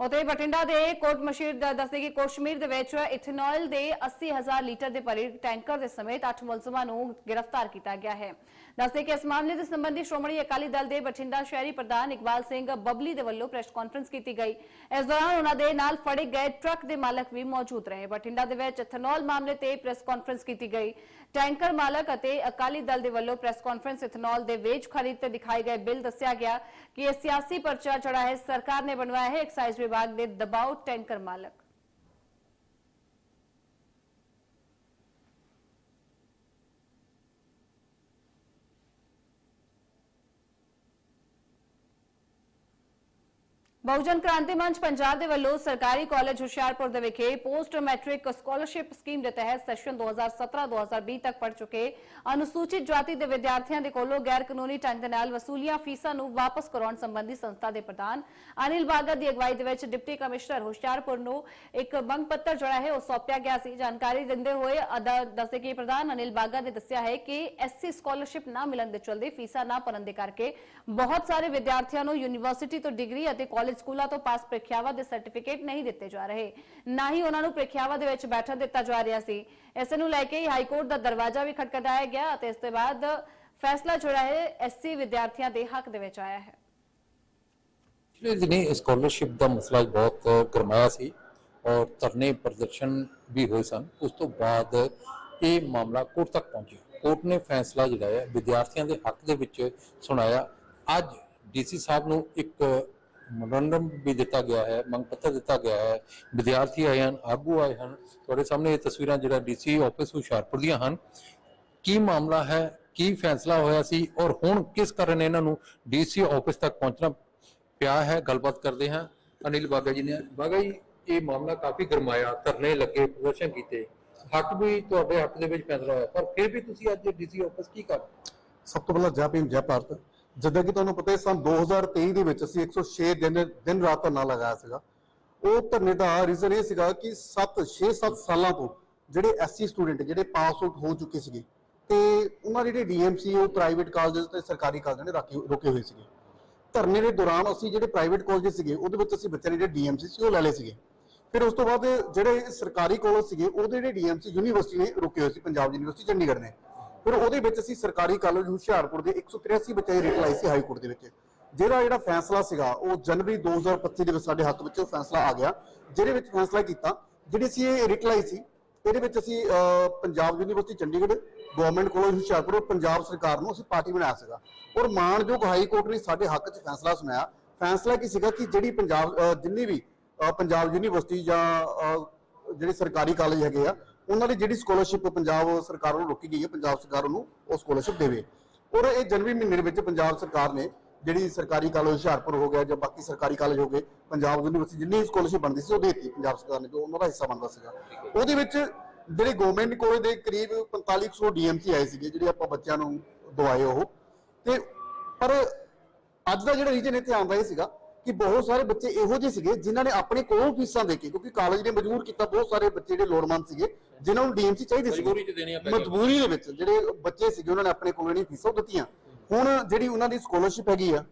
ਉਤੇ ਬਠਿੰਡਾ ਦੇ ਕੋਟ ਮਸ਼ੀਰ ਦਾ ਦੱਸਦੇ ਕਿ ਕਸ਼ਮੀਰ ਦੇ ਵਿੱਚ ਇਥਨੋਇਲ ਦੇ 80000 ਲੀਟਰ ਦੇ ਭਰੇ ਟੈਂਕਰ ਦੇ ਸਮੇਤ 8 ਮੁਲਜ਼ਮਾਂ ਨੂੰ ਗ੍ਰਿਫਤਾਰ ਕੀਤਾ ਗਿਆ ਹੈ। ਦੱਸਦੇ ਕਿ ਇਸ ਮਾਮਲੇ ਦੇ ਸੰਬੰਧੀ ਸ਼੍ਰੋਮਣੀ ਅਕਾਲੀ ਦਲ ਦੇ ਬਠਿੰਡਾ ਸ਼ਹਿਰੀ ਪ੍ਰਧਾਨ ਇਕਬਾਲ ਸਿੰਘ ਬੱਬਲੀ ਦੇ ਵੱਲੋਂ ਪ੍ਰੈਸ ਕਾਨਫਰੰਸ ਕੀਤੀ ਗਈ। ਇਸ ਦੌਰਾਨ ਉਹਨਾਂ ਦੇ ਨਾਲ ਫੜੇ ਗਏ ਟਰੱਕ ਦੇ ਮਾਲਕ ਵੀ ਮੌਜੂਦ ਰਹੇ। ਬਠਿੰਡਾ ਦੇ ਵਿੱਚ ਇਥੇਨੋਲ ਮਾਮਲੇ ਤੇ ਪ੍ਰੈਸ ਕਾਨਫਰੰਸ ਕੀਤੀ ਗਈ। ਟੈਂਕਰ ਮਾਲਕ ਅਤੇ ਅਕਾਲੀ ਦਲ ਦੇ ਵੱਲੋਂ ਪ੍ਰੈਸ ਕਾਨਫਰੰਸ ਇਥੇਨੋਲ ਦੇ ਵੇਚ ਖਰੀਦ ਤੇ ਦਿਖਾਏ ਗਏ ਬਿੱਲ ਦੱਸਿਆ ਗਿਆ ਕਿ ਇਹ ਸਿਆਸੀ ਪਰਚਾ ਚੜਾ ਹੈ। ਸਰਕਾਰ ਨੇ ਬਣਵਾਇਆ ਹੈ ਐਕਸਾਈਜ਼ ਵਿਭਾਗ ਦੇ ਦਬਾਓ ਟੈਂਕਰ ਮਾਲਕ। ਬਹੁਜਨ ਕ੍ਰਾਂਤੀ ਮੰਚ ਪੰਜਾਬ ਦੇ ਵੱਲੋਂ ਸਰਕਾਰੀ ਕਾਲਜ ਹੁਸ਼ਿਆਰਪੁਰ ਦੇ ਵਿਖੇ ਪੋਸਟ ਮੈਟ੍ਰਿਕ ਸਕਾਲਰਸ਼ਿਪ ਸਕੀਮ ਦੇ ਤਹਿਤ ਸੈਸ਼ਨ 2017-2020 ਤੱਕ ਪੜ ਚੁੱਕੇ ਅਨੁਸੂਚਿਤ ਜਾਤੀ ਦੇ ਵਿਦਿਆਰਥੀਆਂ ਦੇ ਕੋਲੋਂ ਗੈਰ ਕਾਨੂੰਨੀ ਢੰਗ ਦੇ ਨਾਲ ਵਸੂਲੀਆਂ ਫੀਸਾਂ ਨੂੰ ਵਾਪਸ ਕਰਾਉਣ ਸੰਬੰਧੀ ਸੰਸਥਾ ਦੇ ਪ੍ਰਧਾਨ ਅਨਿਲ ਬਾਗਾ ਦੀ ਅਗਵਾਈ ਦੇ ਵਿੱਚ ਡਿਪਟੀ ਕਮਿਸ਼ਨਰ ਹੁਸ਼ਿਆਰਪੁਰ ਨੂੰ ਇੱਕ ਮੰਗ ਪੱਤਰ ਜਿਹੜਾ ਹੈ, ਉਹ ਸੌਂਪਿਆ ਗਿਆ ਸੀ। ਜਾਣਕਾਰੀ ਦਿੰਦੇ ਹੋਏ ਦੱਸੇ ਦੱਸਦੇ ਕਿ ਪ੍ਰਧਾਨ ਅਨਿਲ ਬਾਗਾ ਨੇ ਦੱਸਿਆ ਹੈ ਕਿ ਐਸਸੀ ਸਕਾਲਰਸ਼ਿਪ ਨਾ ਮਿਲਣ ਦੇ ਚਲਦੇ ਫੀਸਾਂ ਨਾ ਭਰਨ ਦੇ ਕਰਕੇ ਬਹੁਤ ਸਾਰੇ ਵਿਦਿਆਰਥੀਆਂ ਨੂੰ ਯੂਨੀਵਰਸਿਟੀ ਤੋਂ ਡਿਗਰੀ ਅਤੇ ਕਾਲਜ ਸਕੂਲਾਂ ਤੋਂ ਪਾਸ ਪ੍ਰੀਖਿਆਵਾਂ ਦੇ ਸਰਟੀਫਿਕੇਟ ਨਹੀਂ ਦਿੱਤੇ ਜਾ ਰਹੇ। ਨਾ ਹੀ ਉਹਨਾਂ ਨੂੰ ਪ੍ਰੀਖਿਆਵਾਂ ਦੇ ਵਿੱਚ ਬੈਠਣ ਦਿੱਤਾ ਜਾ ਰਿਹਾ ਸੀ। ਇਸ ਨੂੰ ਲੈ ਕੇ ਹਾਈ ਕੋਰਟ ਦਾ ਦਰਵਾਜ਼ਾ ਵੀ ਖਟਖਟਾਇਆ ਗਿਆ ਅਤੇ ਇਸ ਤੋਂ ਬਾਅਦ ਫੈਸਲਾ ਜਿਹੜਾ ਹੈ ਐਸਸੀ ਵਿਦਿਆਰਥੀਆਂ ਦੇ ਹੱਕ ਦੇ ਵਿੱਚ ਆਇਆ ਹੈ। ਪਿਛਲੇ ਦਿਨੀ ਸਕਾਲਰਸ਼ਿਪ ਦਾ ਮਸਲਾ ਬਹੁਤ ਗਰਮਾਇਆ ਸੀ ਔਰ ਧਰਨੇ ਪ੍ਰਦਰਸ਼ਨ ਵੀ ਹੋਏ ਸਨ, ਉਸ ਤੋਂ ਬਾਅਦ ਇਹ ਮਾਮਲਾ ਕੋਰਟ ਤੱਕ ਪਹੁੰਚਿਆ। ਕੋਰਟ ਨੇ ਫੈਸਲਾ ਜਿਹੜਾ ਹੈ, ਵਿਦਿਆਰਥੀਆਂ ਦੇ ਹੱਕ ਦੇ ਵਿੱਚ ਸੁਣਾਇਆ। ਅੱਜ ਡੀਸੀ ਸਾਹਿਬ ਨੂੰ ਇੱਕ ਮੈਮੋਰੰਡਮ ਵੀ ਦਿੱਤਾ ਗਿਆ ਹੈ, ਮੰਗ ਪੱਤਰ ਦਿੱਤਾ ਗਿਆ ਹੈ। ਵਿਦਿਆਰਥੀ ਆਏ ਹਨ, ਆਗੂ ਆਏ ਹਨ। ਤੁਹਾਡੇ ਸਾਹਮਣੇ ਇਹ ਤਸਵੀਰਾਂ ਜਿਹੜਾ ਡੀਸੀ ਆਫਿਸ ਹੁਸ਼ਿਆਰਪੁਰ ਦੀਆਂ ਹਨ। ਕੀ ਮਾਮਲਾ ਹੈ, ਕੀ ਫੈਸਲਾ ਹੋਇਆ ਸੀ ਔਰ ਹੁਣ ਕਿਸ ਕਾਰਨ ਇਹਨਾਂ ਨੂੰ ਡੀਸੀ ਆਫਿਸ ਤੱਕ ਪਹੁੰਚਣਾ ਪਿਆ ਹੈ? ਗੱਲਬਾਤ ਕਰਦੇ ਹਾਂ। ਅਨਿਲ ਬਾਗਾ ਜੀ ਨੇ ਬਾਗਾ ਜੀ, ਇਹ ਮਾਮਲਾ ਕਾਫੀ ਗਰਮਾਇਆ, ਧਰਨੇ ਲੱਗੇ, ਪ੍ਰਦਰਸ਼ਨ ਕੀਤੇ। ਹੱਕ ਵੀ ਤੁਹਾਡੇ ਹੱਕ ਦੇ ਵਿੱਚ ਫੈਸਲਾ ਹੋਇਆ, ਪਰ ਫਿਰ ਵੀ ਤੁਸੀਂ ਅੱਜ ਡੀਸੀ ਆਫਿਸ ਕੀ ਕਰ ਸਭ ਤੋਂ ਪਹਿਲਾਂ ਜੈ ਭੀਮ, ਜੈ ਭਾਰਤ। ਜਿੱਦਾਂ ਕਿ ਤੁਹਾਨੂੰ ਪਤਾ ਹੈ ਸਨ 2023 ਦੇ ਵਿੱਚ ਅਸੀਂ 106 ਦਿਨ ਦਿਨ ਰਾਤ ਧਰਨਾ ਲਗਾਇਆ ਸੀਗਾ। ਉਹ ਧਰਨੇ ਦਾ ਰੀਜ਼ਨ ਇਹ ਸੀਗਾ ਕਿ 7 6 7 ਸਾਲਾਂ ਤੋਂ ਜਿਹੜੇ ਐਸਸੀ ਸਟੂਡੈਂਟ ਜਿਹੜੇ ਪਾਸ ਆਊਟ ਹੋ ਚੁੱਕੇ ਸੀਗੇ, ਤੇ ਉਹਨਾਂ ਦੇ ਜਿਹੜੇ ਡੀਐਮਸੀ ਉਹ ਪ੍ਰਾਈਵੇਟ ਕਾਲਜ ਤੇ ਸਰਕਾਰੀ ਕਾਲਜਾਂ ਨੇ ਰਾਖੀ, ਰੋਕੇ ਹੋਏ ਸੀਗੇ। ਧਰਨੇ ਦੇ ਦੌਰਾਨ ਅਸੀਂ ਜਿਹੜੇ ਪ੍ਰਾਈਵੇਟ ਕਾਲਜ ਸੀਗੇ, ਉਹਦੇ ਵਿੱਚ ਅਸੀਂ ਬੱਚਿਆਂ ਦੇ ਜਿਹੜੇ ਡੀਐਮਸੀ ਸੀ, ਉਹ ਲੈ ਲਏ ਸੀਗੇ। ਫਿਰ ਉਸ ਤੋਂ ਬਾਅਦ ਜਿਹੜੇ ਸਰਕਾਰੀ ਕਾਲਜ ਸੀਗੇ, ਉਹਦੇ ਜਿਹੜੇ ਡੀਐਮਸੀ ਯੂਨੀਵਰਸਿਟੀ ਨੇ ਰੁਕੇ ਹੋਏ ਸੀ, ਪੰਜਾਬ ਯੂਨੀਵਰਸਿਟੀ ਚੰਡੀਗੜ੍ਹ ਨੇ। ਫਿਰ ਉਹਦੇ ਵਿੱਚ ਅਸੀਂ ਸਰਕਾਰੀ ਕਾਲਜ ਹੁਸ਼ਿਆਰਪੁਰ ਦੇ 183 ਬੱਚਿਆਂ ਦੀ ਰਿਟ ਲਾਈ ਸੀ ਹਾਈ ਕੋਰਟ ਦੇ ਵਿੱਚ। ਜਿਹੜਾ ਜਿਹੜਾ ਫੈਸਲਾ ਸੀਗਾ, ਉਹ ਜਨਵਰੀ 2025 ਦੇ ਵਿੱਚ ਸਾਡੇ ਹੱਕ ਵਿੱਚ ਉਹ ਫੈਸਲਾ ਆ ਗਿਆ। ਜਿਹਦੇ ਵਿੱਚ ਫੈਸਲਾ ਕੀਤਾ, ਜਿਹੜੀ ਅਸੀਂ ਇਹ ਰਿਟ ਲਾਈ ਸੀ, ਇਹਦੇ ਵਿੱਚ ਅਸੀਂ Punjab university Chandigarh government college Hoshiarpur ਔਰ ਪੰਜਾਬ ਸਰਕਾਰ ਨੂੰ ਅਸੀਂ ਪਾਰਟੀ ਬਣਾਇਆ ਸੀਗਾ। ਔਰ ਮਾਣਯੋਗ ਹਾਈ ਕੋਰਟ ਨੇ ਸਾਡੇ ਹੱਕ 'ਚ ਫੈਸਲਾ ਸੁਣਾਇਆ। ਫੈਸਲਾ ਕੀ ਸੀਗਾ ਕਿ ਜਿਹੜੀ ਪੰਜਾਬ ਜਿੰਨੀ ਵੀ ਪੰਜਾਬ ਯੂਨੀਵਰਸਿਟੀ ਜਾਂ ਜਿਹੜੇ ਸਰਕਾਰੀ ਕਾਲਜ ਹੈਗੇ ਆ ਉਹਨਾਂ ਦੀ ਜਿਹੜੀ ਸਕਾਲਰਸ਼ਿਪ ਪੰਜਾਬ ਸਰਕਾਰ ਵੱਲੋਂ ਰੋਕੀ ਗਈ ਹੈ, ਪੰਜਾਬ ਸਰਕਾਰ ਨੂੰ ਉਹ ਸਕਾਲਰਸ਼ਿਪ ਦੇਵੇ। ਔਰ ਇਹ ਜਨਵਰੀ ਮਹੀਨੇ ਦੇ ਵਿੱਚ ਪੰਜਾਬ ਸਰਕਾਰ ਨੇ ਜਿਹੜੀ ਸਰਕਾਰੀ ਕਾਲਜ ਹੁਸ਼ਿਆਰਪੁਰ ਹੋ ਗਿਆ ਜਾਂ ਬਾਕੀ ਸਰਕਾਰੀ ਕਾਲਜ ਹੋ ਗਏ, ਪੰਜਾਬ ਯੂਨੀਵਰਸਿਟੀ ਜਿੰਨੀ ਸਕਾਲਰਸ਼ਿਪ ਬਣਦੀ ਸੀ ਉਹ ਦੇਤੀ ਪੰਜਾਬ ਸਰਕਾਰ ਨੇ, ਜੋ ਉਹਨਾਂ ਦਾ ਹਿੱਸਾ ਬਣਦਾ ਸੀਗਾ। ਉਹਦੇ ਵਿੱਚ ਜਿਹੜੇ ਗਵਰਨਮੈਂਟ ਕਾਲਜ ਦੇ ਕਰੀਬ 4500 ਡੀਐਮਸੀ ਆਏ ਸੀਗੇ, ਜਿਹੜੇ ਆਪਾਂ ਬੱਚਿਆਂ ਨੂੰ ਦਵਾਏ ਉਹ। ਤੇ ਪਰ ਅੱਜ ਦਾ ਜਿਹੜਾ ਰੀਜਨ ਇੱਥੇ ਆਉਂਦਾ ਇਹ ਸੀਗਾ ਕਿ ਬਹੁਤ ਸਾਰੇ ਬੱਚੇ ਇਹੋ ਜਿਹੇ ਸੀਗੇ ਜਿਨ੍ਹਾਂ ਨੇ ਆਪਣੇ ਕੋਲੋਂ ਫੀਸਾਂ ਦੇ ਕੇ ਕਿਉਂਕਿ ਕਾਲਜ ਨੇ ਮਜਬੂਰ ਕੀਤਾ ਬਹੁਤ ਸਾਰੇ ਬੱਚੇ ਜਿਹੜੇ ਲੋੜਵੰਦ ਸੀਗੇ ਜਿਨ੍ਹਾਂ ਨੂੰ ਡੀਐਮਸੀ ਚਾਹੀਦੀ ਸੀ ਮਜਬੂਰੀ 'ਚ ਦੇਣੀਆਂ ਪੈ ਗਈਆਂ। ਮਜਬੂਰੀ ਦੇ ਵਿੱਚ ਜਿਹੜੇ ਬੱਚੇ ਸੀਗੇ ਉਹਨਾਂ ਨੇ ਆਪਣੇ ਕੋਲੋਂ ਨਹੀਂ ਫੀਸਾਂ ਦਿੱਤੀਆਂ। ਹੁਣ ਜਿਹੜੀ ਉਹਨਾਂ ਦੀ ਸਕਾਲਰਸ਼ਿਪ ਹੈਗੀ ਆ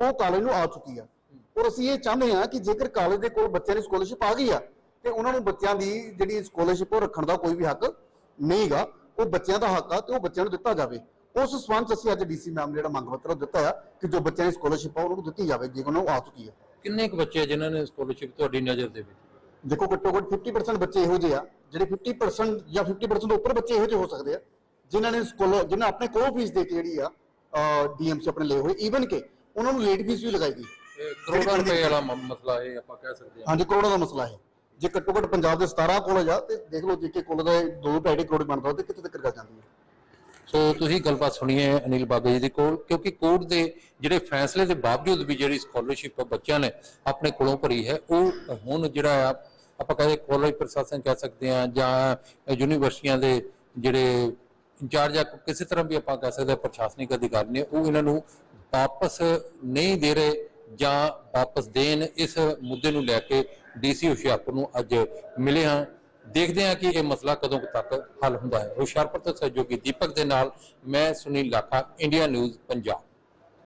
ਉਹ ਕਾਲਜ ਨੂੰ ਆ ਚੁੱਕੀ ਆ। ਔਰ ਅਸੀਂ ਇਹ ਚਾਹੁੰਦੇ ਹਾਂ ਕਿ ਜੇਕਰ ਕਾਲਜ ਦੇ ਕੋਲ ਬੱਚਿਆਂ ਦੀ ਸਕਾਲਰਸ਼ਿਪ ਆ ਗਈ ਆ ਤੇ ਉਹਨਾਂ ਨੂੰ ਬੱਚਿਆਂ ਦੀ ਜਿਹੜੀ ਸਕਾਲਰਸ਼ਿਪ ਉਹ ਰੱਖਣ ਦਾ ਕੋਈ ਵੀ ਹੱਕ ਨਹੀਂਗਾ। ਉਹ ਬੱਚਿਆਂ ਦਾ ਹੱਕ ਆ ਤੇ ਉਹ ਬੱਚਿਆਂ ਨੂੰ ਦਿੱਤਾ ਜਾਵੇ। ਉਸ ਸੰਬੰਧ ਅਸੀਂ ਅੱਜ ਡੀਸੀ ਮੈਮ ਜਿਹੜਾ ਮੰਗ ਪੱਤਰ ਉਹ ਦਿੱਤਾ ਆ ਕਿ ਜੋ ਬੱਚਿਆਂ ਦੀ ਸਕਾਲਰਸ਼ਿਪ ਆ ਉਹਨਾਂ ਨੂੰ ਦਿੱਤੀ ਜਾਵੇ ਜੇ ਉਹਨਾਂ ਨੂੰ ਆ ਚੁੱਕੀ ਆ। ਕਿੰਨੇ ਕੁ ਬੱਚੇ ਆ ਜਿਨ੍ਹਾਂ ਨੇ ਸਕਾਲਰਸ਼ਿਪ ਤੁਹਾਡੀ ਨਜ਼ਰ ਦੇ ਵਿੱਚ? ਦੇਖੋ ਘੱਟੋ ਘੱਟ 50% ਬੱਚੇ ਇਹੋ ਜਿਹੇ ਆ ਜਿਹੜੇ 50% ਜਾਂ 50% ਤੋਂ ਉੱਪਰ ਬੱਚੇ ਇਹੋ ਜਿਹੇ ਹੋ ਸਕਦੇ ਆ ਜਿਨ੍ਹਾਂ ਨੇ ਸਕੂਲ ਜਿਨ੍ਹਾਂ ਆਪਣੇ ਕੋਲ ਫੀਸ ਦੇ ਕੇ ਜਿਹੜੀ ਆ ਡੀਐਮਸੀ ਆਪਣੇ ਲਏ ਹੋਏ ਈਵਨ ਕਿ ਉਹਨਾਂ ਨੂੰ ਲੇਟ ਫੀਸ ਵੀ ਲਗਾਈ ਗਈ। ਕਰੋੜਾਂ ਰੁਪਏ ਵਾਲਾ ਮਸਲਾ ਇਹ ਆਪਾਂ ਕਹਿ ਸਕਦੇ ਹਾਂ। ਹਾਂਜੀ ਕਰੋੜਾਂ ਦਾ ਮਸਲਾ ਹੈ ਜੇ ਘੱਟੋ ਘੱਟ ਪੰਜਾਬ ਦੇ 17 ਕਾਲਜ ਆ ਤੇ ਦੇਖ ਲਓ ਜੇ ਕਿ ਕਾਲਜ ਦਾ 2.5 ਕਰੋੜ ਬਣਦਾ ਤੇ ਕਿੱਥੇ ਤੱਕ ਜਾਂਦੀ ਹੈ? ਸੋ ਤੁਸੀਂ ਗੱਲਬਾਤ ਸੁਣੀਏ ਅਨਿਲ ਬਾਬੇ ਜੀ ਦੇ ਕੋਲ, ਕਿਉਂਕਿ ਕੋਰਟ ਦੇ ਜਿਹੜੇ ਫੈਸਲੇ ਦੇ ਬਾਵਜੂਦ ਵੀ ਜਿਹੜੀ ਸਕਾਲਰਸ਼ਿਪ ਬੱਚਿਆਂ ਨੇ ਆਪਣੇ ਕੋਲੋਂ ਭਰੀ ਹੈ, ਉਹ ਹੁਣ ਜਿਹੜਾ ਆ, ਆਪਾਂ ਕਹਿੰਦੇ ਕਾਲਜ ਪ੍ਰਸ਼ਾਸਨ ਕਹਿ ਸਕਦੇ ਆ ਜਾਂ ਯੂਨੀਵਰਸਿਟੀਆਂ ਦੇ ਜਿਹੜੇ ਇੰਚਾਰਜ ਜਾਂ ਕਿਸੇ ਤਰ੍ਹਾਂ ਵੀ ਆਪਾਂ ਕਹਿ ਸਕਦੇ ਹਾਂ ਪ੍ਰਸ਼ਾਸਨਿਕ ਅਧਿਕਾਰੀ ਨੇ, ਉਹ ਇਹਨਾਂ ਨੂੰ ਵਾਪਸ ਨਹੀਂ ਦੇ ਰਹੇ ਜਾਂ ਵਾਪਸ ਦੇਣ ਇਸ ਮੁੱਦੇ ਨੂੰ ਲੈ ਕੇ ਡੀਸੀ ਹੁਸ਼ਿਆਰਪੁਰ ਨੂੰ ਅੱਜ ਮਿਲੇ ਹਾਂ। ਦੇਖਦੇ ਹਾਂ ਕਿ ਇਹ ਮਸਲਾ ਕਦੋਂ ਤੱਕ ਹੱਲ ਹੁੰਦਾ ਹੈ। ਹੁਸ਼ਿਆਰਪੁਰ ਤੋਂ ਸਹਿਯੋਗੀ ਦੀਪਕ ਦੇ ਨਾਲ, ਮੈਂ ਸੁਨੀਲ ਲਾਖਾ, ਇੰਡੀਆ ਨਿਊਜ਼, ਪੰਜਾਬ।